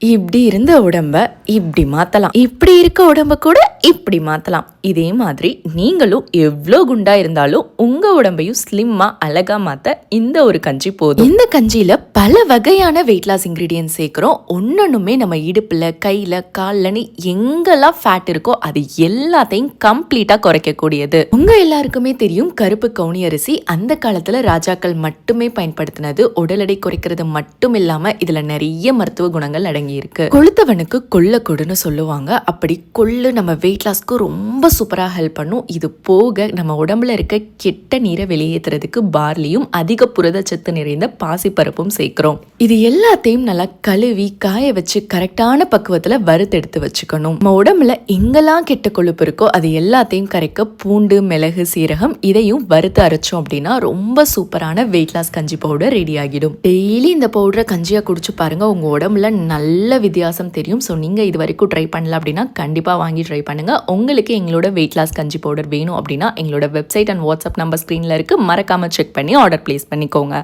இப்படி இருந்த உடம்ப இப்படி மாத்தலாம். இப்படி இருக்க உடம்ப கூட இப்படி மாத்தலாம். இதே மாதிரி நீங்களும் எவ்வளோ குண்டா இருந்தாலும் உங்க உடம்பையும் ஸ்லிம்மா அழகா மாத்த இந்த ஒரு கஞ்சி போதும். இந்த கஞ்சியில பல வகையான வெயிட் லாஸ் இன்க்ரீடியன்ட் சேர்க்கிறோம். ஒன்னொன்னுமே நம்ம இடுப்புல கையில கால்லன்னு எங்கெல்லாம் ஃபேட் இருக்கோ அது எல்லாத்தையும் கம்ப்ளீட்டா குறைக்கக்கூடியது. உங்க எல்லாருக்குமே தெரியும் கருப்பு கவுனி அரிசி அந்த காலத்துல ராஜாக்கள் மட்டுமே பயன்படுத்தினது. உடல் எடை குறைக்கிறது மட்டும் இல்லாம இதுல நிறைய மருத்துவ குணங்கள் அடங்கி இருக்கு கொளுத்தவனுக்கு கொள்ள கொடுன்னு சொல்லுவாங்க. அப்படி கொள்ளு நம்ம வெயிட் லாஸ்க்கு ரொம்ப சூப்பராக ஹெல்ப் பண்ணும். இது போக நம்ம உடம்புல இருக்க கெட்ட நீரை வெளியேற்றுறதுக்கு பார்லியும் அதிக புரதச்சத்து நிறைந்த பாசிப்பருப்பும் சேர்க்கிறோம். இது எல்லாத்தையும் நல்லா கழுவி காய வச்சு கரெக்டான பக்குவத்தில் வறுத்தெடுத்து வச்சுக்கணும். நம்ம உடம்புல எங்கெல்லாம் கெட்ட கொழுப்பு இருக்கோ அது எல்லாத்தையும் கரைக்க பூண்டு மிளகு சீரகம் இதையும் வறுத்து அரைச்சோம் அப்படின்னா ரொம்ப சூப்பரான வெயிட் லாஸ் கஞ்சி பவுடர் ரெடி ஆகிடும். டெய்லி இந்த பவுடரை கஞ்சியாக குடிச்சு பாருங்க. உங்க உடம்புல நல்ல நல்ல வித்தியாசம் தெரியும். ஸோ நீங்கள் இது வரைக்கும் ட்ரை பண்ணல அப்படின்னா கண்டிப்பாக வாங்கி ட்ரை பண்ணுங்கள் உங்களுக்கு எங்களோட வெயிட் லாஸ் கஞ்சி பவுடர் வேணும் அப்படின்னா எங்களோட வெப்சைட் அண்ட் வாட்ஸ்அப் நம்பர் ஸ்க்ரீனில் இருக்குது மறக்காமல் செக் பண்ணி ஆர்டர் ப்ளேஸ் பண்ணிக்கோங்க.